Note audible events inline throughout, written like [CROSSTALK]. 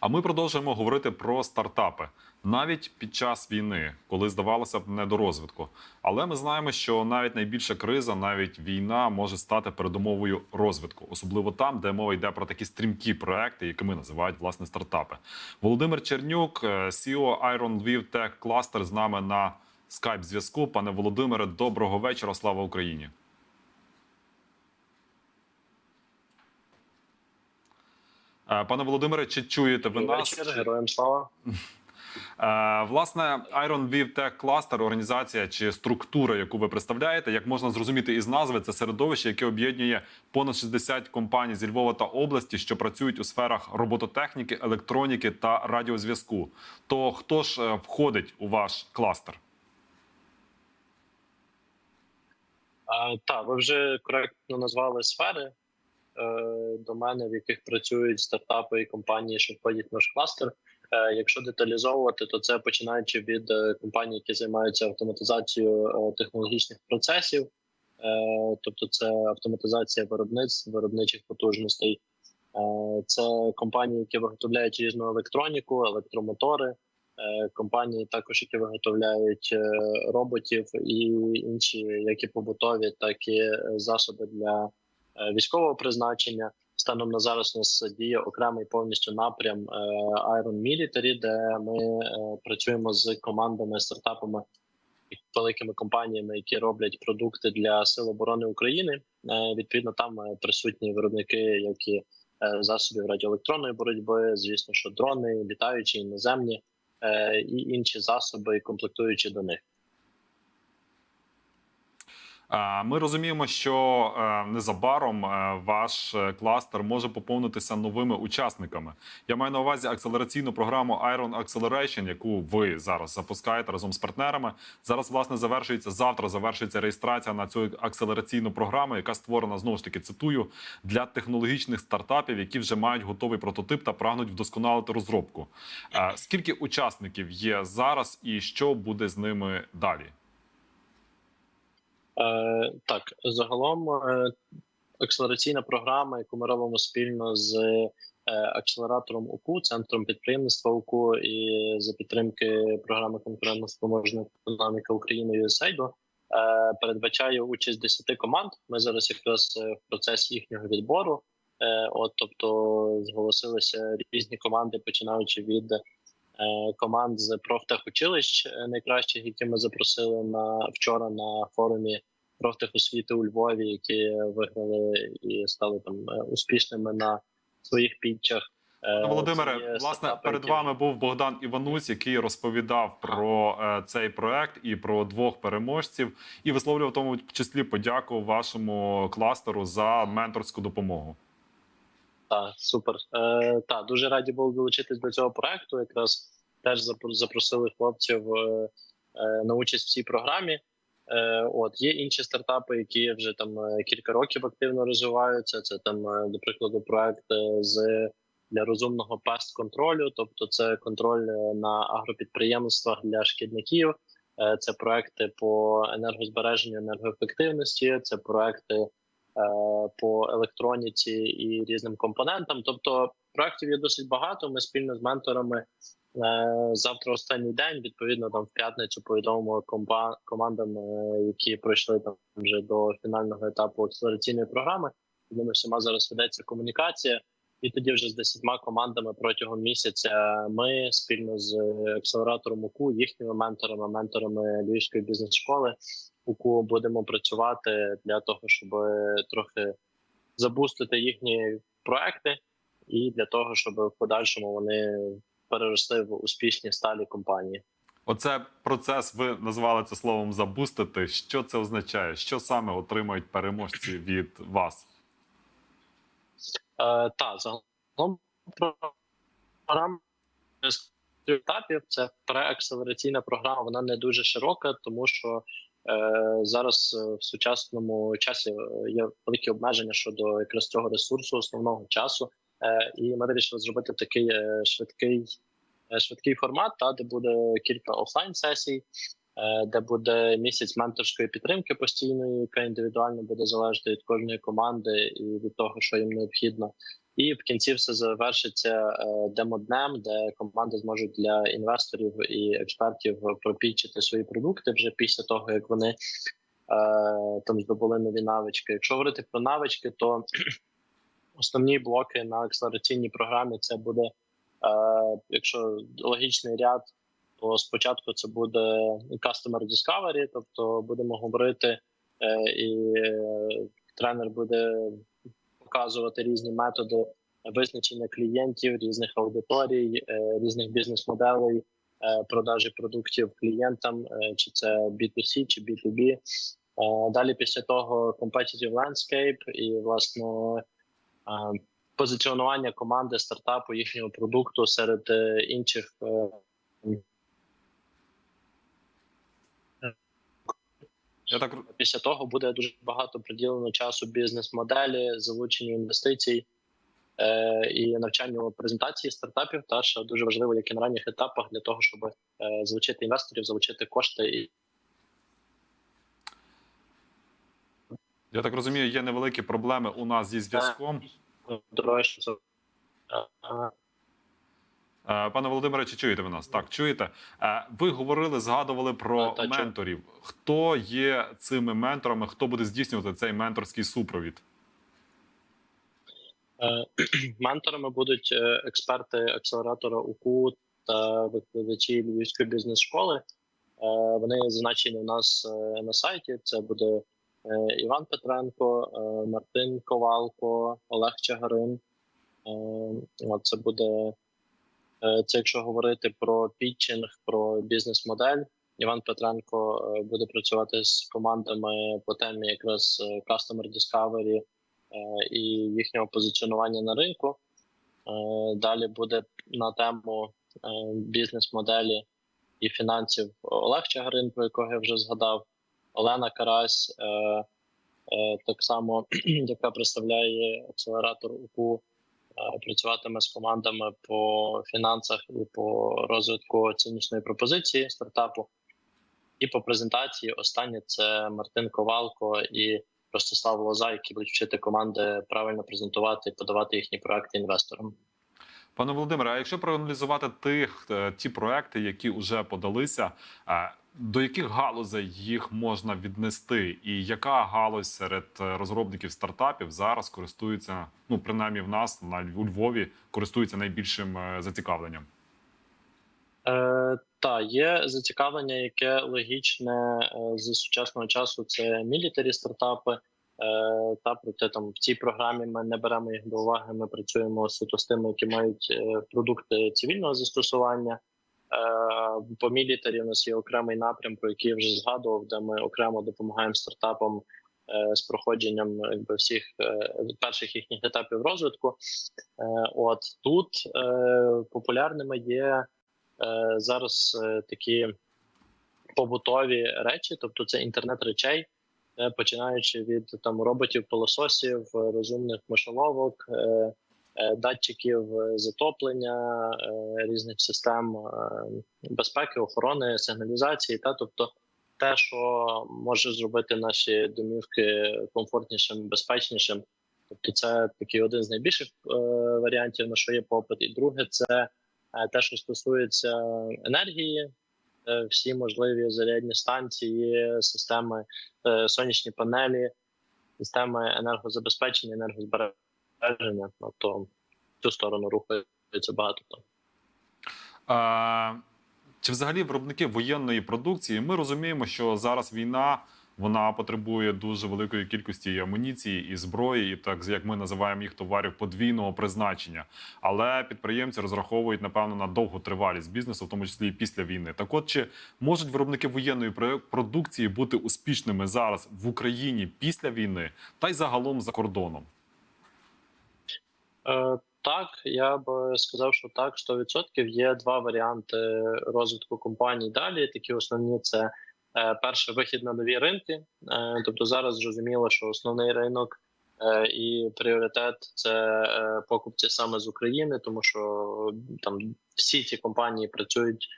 А ми продовжуємо говорити про стартапи навіть під час війни, коли здавалося б не до розвитку. Але ми знаємо, що навіть найбільша криза, навіть війна, може стати передумовою розвитку, особливо там, де мова йде про такі стрімкі проекти, якими називають власне стартапи. Володимир Чернюк, е, CEO Iron Lviv Tech Cluster, з нами на скайп зв'язку. Пане Володимире, доброго вечора. Слава Україні. Пане Володимире, чи чуєте ви Добрий нас? героям слава. Е, Власне, Iron Viv Tech Cluster – організація чи структура, яку ви представляєте, як можна зрозуміти із назви, це середовище, яке об'єднує понад 60 компаній зі Львова та області, що працюють у сферах робототехніки, електроніки та радіозв'язку. То хто ж е, входить у ваш кластер? Так, ви вже коректно назвали сфери е, домени, в яких працюють стартапи і компанії, що входять в наш кластер. Е, якщо деталізовувати, то це починаючи від е, компаній, які займаються автоматизацією технологічних процесів, тобто це автоматизація виробництв, виробничих потужностей. Це компанії, які виготовляють різну електроніку, електромотори. Компанії, також які виготовляють роботів і інші, як і побутові, так і засоби для військового призначення. Станом на зараз у нас діє окремий повністю напрям е, Iron Military, де ми е, працюємо з командами, стартапами великими компаніями, які роблять продукти для сил оборони України. Е, Відповідно, там е, присутні виробники, як і е, засобів радіоелектронної боротьби, звісно, що дрони, літаючі, іноземні е, і інші засоби, комплектуючи до них. Ми розуміємо, що е, незабаром е, ваш е, кластер може поповнитися новими учасниками. Я маю на увазі акселераційну програму Iron Acceleration, яку ви зараз запускаєте разом з партнерами. Зараз власне завершується завтра. Завершується реєстрація на цю акселераційну програму, яка створена знову ж таки цитую для технологічних стартапів, які вже мають готовий прототип та прагнуть вдосконалити розробку. Скільки учасників є зараз, і що буде з ними далі? Е, так, загалом е, акселераційна програма, яку ми робимо спільно з е, акселератором УКУ, центром підприємництва УКУ і за підтримки програми конкурентно-спроможна економіка України USAID, передбачає участь 10 команд. Ми зараз якраз в процесі їхнього відбору. От, тобто, зголосилися різні команди, починаючи від команд з профтехучилищ е, найкращих, які ми запросили на вчора на форумі профтехосвіти у Львові, які виграли і стали там е, успішними на своїх пітчах. Е, це Володимире, власне, перед вами був Богдан Іванусь, який розповідав про е, цей проект і про двох переможців, і висловлював в тому числі подяку вашому кластеру за менторську допомогу. Так, супер. Е, та дуже раді були долучитись до цього проекту. Якраз теж запро- запросили хлопців е, е, на участь в цій програмі. Е, от є інші стартапи, які вже там е, кілька років активно розвиваються. Це там, е, до прикладу, проект з для розумного пест контролю, тобто це контроль на агропідприємствах для шкідників. Це проекти по енергозбереженню енергоефективності, це проекти по електроніці і різним компонентам. Тобто проектів є досить багато. Ми спільно з менторами е, завтра останній день. Відповідно, там в п'ятницю повідомимо командам, е, які пройшли там вже до фінального етапу акселераційної програми. З ними всіма зараз ведеться комунікація. І тоді вже з десятьма командами протягом місяця ми спільно з акселератором УКУ, їхніми менторами, менторами Львівської бізнес-школи УКУ будемо працювати для того, щоб трохи забустити їхні проекти, і для того, щоб в подальшому вони переросли в успішні сталі компанії. Оце процес. Ви назвали це словом забустити. Що це означає? Що саме отримають переможці від вас? Е, та загалом програма етапів це преакселераційна програма. Вона не дуже широка, тому що зараз е, в сучасному часі е, є великі обмеження щодо якраз цього ресурсу, основного часу. Е, і ми вирішили зробити такий е, швидкий, е, швидкий формат, та де буде кілька офлайн сесій. е, Де буде місяць менторської підтримки постійної, яка індивідуально буде залежати від кожної команди і від того, що їм необхідно. І в кінці все завершиться е, демоднем, де команди зможуть для інвесторів і експертів пропічити свої продукти вже після того, як вони е, там здобули нові навички. Якщо говорити про навички, то [CLEARS THROAT] основні блоки на акселераційній програмі це буде, е, якщо логічний ряд, то спочатку це буде Customer Discovery, тобто будемо говорити, і тренер буде показувати різні методи визначення клієнтів, різних аудиторій, е, різних бізнес-моделей, е, продажі продуктів клієнтам, е, чи це B2C, чи B2B. Е, Далі після того competitive landscape і власне позиціонування команди стартапу їхнього продукту серед інших. Я так Після того буде дуже багато приділено часу бізнес-моделі, залученню інвестицій е, і навчанню презентації стартапів. Та що дуже важливо, як і на ранніх етапах, для того, щоб е, залучити інвесторів, залучити кошти і я так розумію, є невеликі проблеми у нас зі зв'язком. дорожче. Е, Пане Володимире, чи чуєте ви нас? Так, чуєте? Е, Ви говорили, згадували про Та, менторів. Хто є цими менторами? Хто буде здійснювати цей менторський супровід? Е, [CLEARS THROAT] Менторами будуть експерти акселератора УКУ та викладачі Львівської бізнес-школи. Вони зазначені у нас на сайті. Це буде Іван Петренко, Мартин Ковалко, Олег Чагарин. Це буде це, якщо говорити про пітчинг, про бізнес-модель. Іван Петренко е, буде працювати з командами по темі якраз е, Customer Discovery, е, і їхнього позиціонування на ринку. Е, Далі буде на тему е, бізнес-моделі і фінансів Олег Чагарин, про якого я вже згадав, Олена Карась, е, е, так само, [CLEARS THROAT] яка представляє акселератор УКУ, е, працюватиме з командами по фінансах і по розвитку ціннічної пропозиції стартапу. І по презентації останнє це Мартин Ковалко і Ростислав Лоза, які будуть вчити команди правильно презентувати і подавати їхні проекти інвесторам. Пане Володимире, а якщо проаналізувати тих е, ті проекти, які вже подалися, е, до яких галузей їх можна віднести, і яка галузь серед е, розробників стартапів зараз користується, ну принаймні в нас на у Львові користується найбільшим е, зацікавленням? Е, та є зацікавлення, яке логічне е, з сучасного часу. Це мілітарі стартапи. Е, та проте там в цій програмі ми не беремо їх до уваги. Ми працюємо суто з тими, які мають продукти цивільного застосування. Е, по мілітарі у нас є окремий напрям, про який я вже згадував, де ми окремо допомагаємо стартапам е, з проходженням якби всіх е, перших їхніх етапів розвитку. От тут популярними є зараз такі побутові речі, тобто це інтернет речей, починаючи від там роботів, пилососів, розумних мишоловок, датчиків е, затоплення, е, різних систем е, безпеки, охорони, сигналізації, та тобто. Те, що може зробити наші домівки комфортнішим, безпечнішим, тобто це такий один з найбільших е, варіантів, на що є попит. І друге, це е, те, що стосується енергії, е, всі можливі зарядні станції, системи е, сонячні панелі, системи енергозабезпечення, енергозбереження. Ну, то в цю сторону рухається багато. Там. А, чи взагалі виробники воєнної продукції? Ми розуміємо, що зараз війна вона потребує дуже великої кількості амуніції і зброї, і так як ми називаємо їх товарів подвійного призначення. Але підприємці розраховують напевно на довгу тривалість бізнесу, в тому числі і після війни. Так, от чи можуть виробники воєнної про- продукції бути успішними зараз в Україні після війни та й загалом за кордоном? Е, так, я б сказав, що так, 100%. Є два варіанти розвитку компаній далі. Такі основні це е, перше вихід на нові ринки. Е, тобто зараз зрозуміло, що основний ринок і пріоритет це покупці саме з України, тому що там всі ці компанії працюють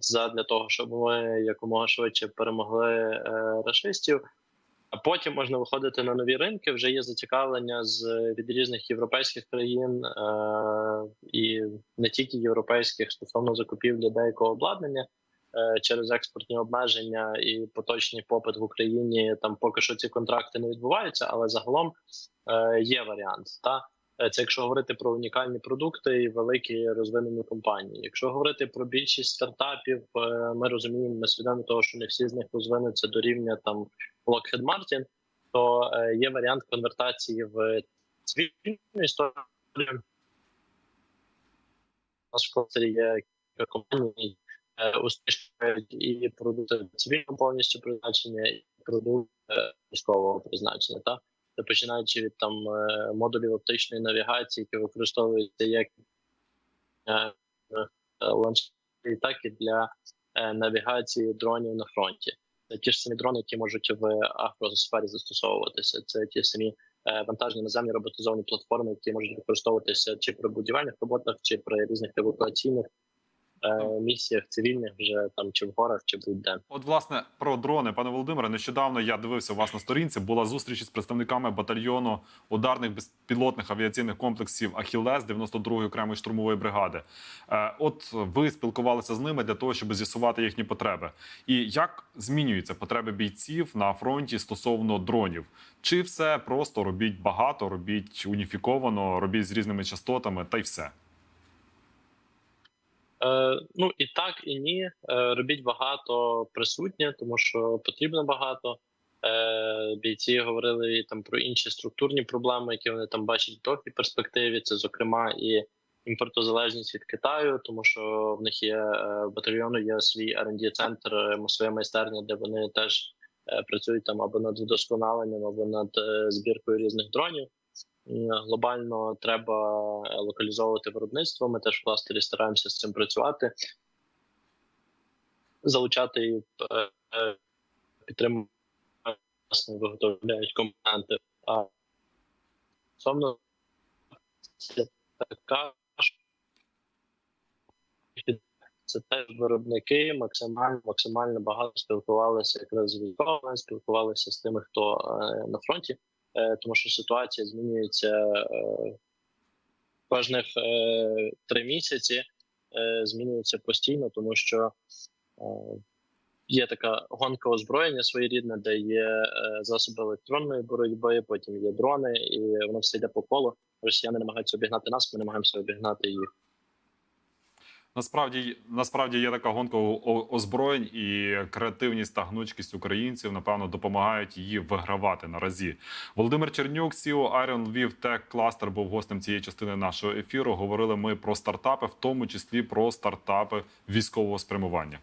задля того, щоб ми якомога швидше перемогли рашистів. А потім можна виходити на нові ринки. Вже є зацікавлення з від різних європейських країн е, і не тільки європейських стосовно закупівлі деякого обладнання е, через експортні обмеження і поточний попит в Україні. Там поки що ці контракти не відбуваються, але загалом е, є варіант. Та Е, це якщо говорити про унікальні продукти і великі розвинені компанії. Якщо говорити про більшість стартапів, е, ми розуміємо, ми свідомі того, що не всі з них розвинуться до рівня там Lockheed Martin, то е, є варіант конвертації в цивільну історію. Кластері є кілька компаній, е, і продукти цивільного повністю призначення, і продукти е, військового призначення. Та? Починаючи від там е, модулів оптичної навігації, які використовуються як е, е, ландшафті, так і для навігації дронів на фронті. Це ті ж самі дрони, які можуть в агросфері застосовуватися. Це ті самі вантажні наземні роботизовані платформи, які можуть використовуватися чи при будівельних роботах, чи при різних евакуаційних місіях, цивільних вже там чи в горах, чи будь-де. От, власне, про дрони, пане Володимире, нещодавно я дивився у вас на сторінці. Була зустріч із представниками батальйону ударних безпілотних авіаційних комплексів Ахілес 92-ї окремої штурмової бригади. Е, От ви спілкувалися з ними для того, щоб з'ясувати їхні потреби. І як змінюються потреби бійців на фронті стосовно дронів? Чи все просто робіть багато, робіть уніфіковано, робіть з різними частотами, та й все? Е, ну і так, і ні. Е, робіть багато присутнє, тому що потрібно багато. Е, бійці говорили там про інші структурні проблеми, які вони там бачать в довгій перспективі. Це, зокрема, і імпортозалежність від Китаю, тому що в них є в батальйону є свій rd центр своя майстерня, де вони теж працюють там або над вдосконаленням, або над збіркою різних дронів. Глобально треба е, локалізовувати виробництво. Ми теж в кластері стараємося з цим працювати, залучати і е, е, підтримувати власне виготовляють компоненти. А стосовно така це теж виробники максимально максимально багато спілкувалися якраз з військовими, спілкувалися з тими, хто на фронті, тому що ситуація змінюється е, кожних е, три місяці, е, змінюється постійно, тому що е, є така гонка озброєння своєрідне, де є е, засоби електронної боротьби, потім є дрони, і воно все йде по колу. Росіяни намагаються обігнати нас, ми намагаємося обігнати їх. Насправді, насправді є така гонка озброєнь, і креативність та гнучкість українців напевно допомагають її вигравати наразі. Володимир Чернюк, CEO Iron Lviv Tech Cluster, був гостем цієї частини нашого ефіру. Говорили ми про стартапи, в тому числі про стартапи військового спрямування.